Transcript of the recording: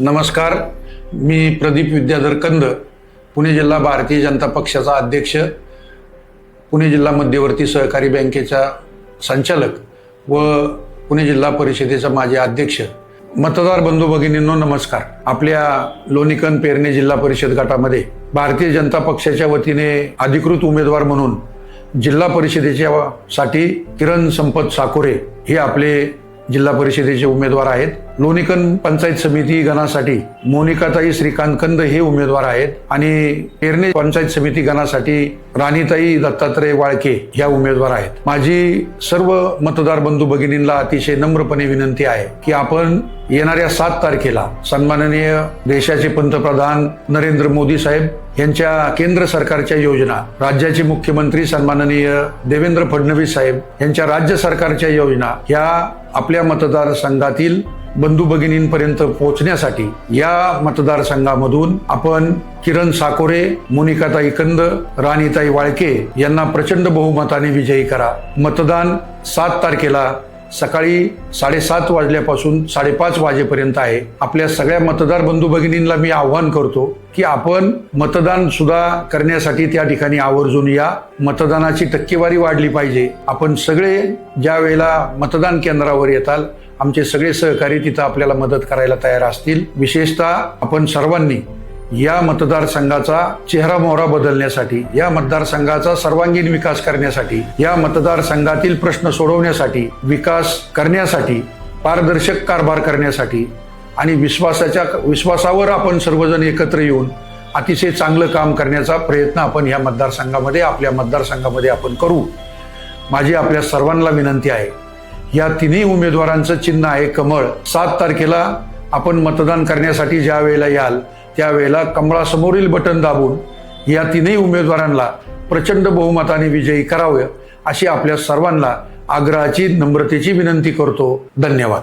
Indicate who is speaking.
Speaker 1: नमस्कार. मी प्रदीप विद्याधर कंद पुणे जिल्हा भारतीय जनता पक्षाचा अध्यक्ष पुणे जिल्हा मध्यवर्ती सहकारी बँकेचा संचालक व पुणे जिल्हा परिषदेचा माजी अध्यक्ष. मतदार बंधू भगिनींनो नमस्कार. आपल्या लोणीकन पेरणे जिल्हा परिषद गटामध्ये भारतीय जनता पक्षाच्या वतीने अधिकृत उमेदवार म्हणून जिल्हा परिषदेच्या साठी किरण संपत साकोरे हे आपले जिल्हा परिषदेचे उमेदवार आहेत. लोणीकन पंचायत समिती गणासाठी मोनिकाताई श्रीकांत कंद हे उमेदवार आहेत आणि पेरणे पंचायत समिती गणासाठी राणीताई दत्तात्रय वाळके ह्या उमेदवार आहेत. माझी सर्व मतदार बंधू भगिनींना अतिशय नम्रपणे विनंती आहे की आपण येणाऱ्या सात तारखेला सन्माननीय देशाचे पंतप्रधान नरेंद्र मोदी साहेब यांच्या केंद्र सरकारच्या योजना राज्याचे मुख्यमंत्री सन्माननीय देवेंद्र फडणवीस साहेब यांच्या राज्य सरकारच्या योजना ह्या आपल्या मतदारसंघातील बंधू भगिनींपर्यंत पोहोचण्यासाठी या मतदारसंघामधून आपण किरण साकोरे मोनिकाताई कंद राणीताई वाळके यांना प्रचंड बहुमताने विजयी करा. मतदान सात तारखेला सकाळी साडेसात वाजल्यापासून साडेपाच वाजेपर्यंत आहे. आपल्या सगळ्या मतदार बंधू भगिनींना मी आव्हान करतो की आपण मतदान सुद्धा करण्यासाठी त्या ठिकाणी आवर्जून या. मतदानाची टक्केवारी वाढली पाहिजे. आपण सगळे ज्या वेळेला मतदान केंद्रावर येताल आमचे सगळे सहकारी तिथं आपल्याला मदत करायला तयार असतील. विशेषतः आपण सर्वांनी या मतदारसंघाचा चेहरा मोहरा बदलण्यासाठी या मतदारसंघाचा सर्वांगीण विकास करण्यासाठी या मतदारसंघातील प्रश्न सोडवण्यासाठी विकास करण्यासाठी पारदर्शक कारभार करण्यासाठी आणि विश्वासाच्या विश्वासावर आपण सर्वजण एकत्र येऊन अतिशय चांगलं काम करण्याचा प्रयत्न आपण या मतदारसंघामध्ये आपल्या मतदारसंघामध्ये आपण करू. माझी आपल्या सर्वांना विनंती आहे. या तिन्ही उमेदवारांचं चिन्ह आहे कमळ. सात तारखेला आपण मतदान करण्यासाठी ज्या वेळेला याल त्यावेळेला कमळासमोरील बटन दाबून या तिन्ही उमेदवारांना प्रचंड बहुमताने विजयी करावं अशी आपल्या सर्वांना आग्रहाची नम्रतेची विनंती करतो. धन्यवाद.